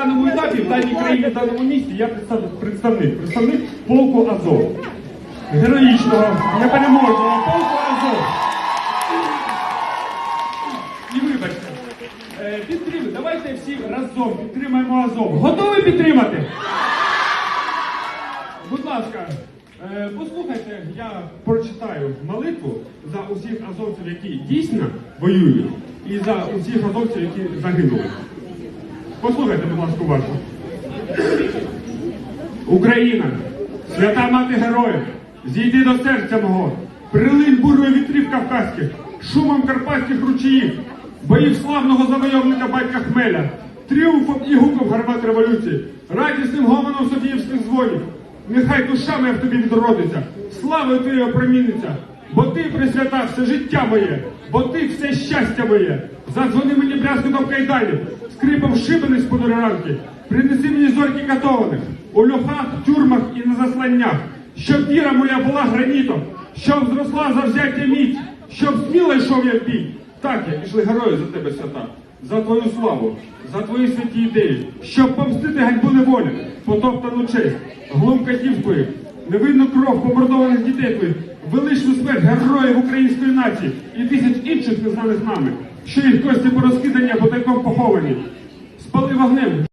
даному етапі, в даній країні, в даному місті я представ- представник, представник полку Азов. Героїчного, непереможного полку Азов. І вибачте, е, підтримуйте, давайте всі разом підтримаємо Азов. Готові підтримати? Будь ласка, е, послухайте, я прочитаю молитву за усіх азовців, які дійсно воюють, і за усіх азовців, які загинули. Послухайте, будь ласка, уважно. Україна, свята мати героїв, зійди до серця мого, прилинь бурою вітрів кавказьких, шумом карпатських ручаїв, боїв славного завойовника батька Хмеля, тріумфом і гуком гармат революції, радісним гомоном Софіївських дзвонів. Нехай душа моя в тобі відродиться, славою твоєю опроміниться, бо ти присвята все життя моє, бо ти все щастя моє. Задзвони мені брязкотом кайданів, скрипом шибениць по ранки, принеси мені зорьки катованих, у льохах, тюрмах і на засланнях, щоб віра моя була гранітом, щоб зросла завзяття міць, щоб сміло йшов я в бій. Так я пішли герої за тебе свята, за твою славу, за твої святі ідеї, щоб помстити ганьбу неволі, потоптану честь, глум катів невинну кров помордованих дітей твоїх, героїв української нації і тисяч інших незнаних нами, що їх кості порозкидані або тайком поховані. Спали вогнем.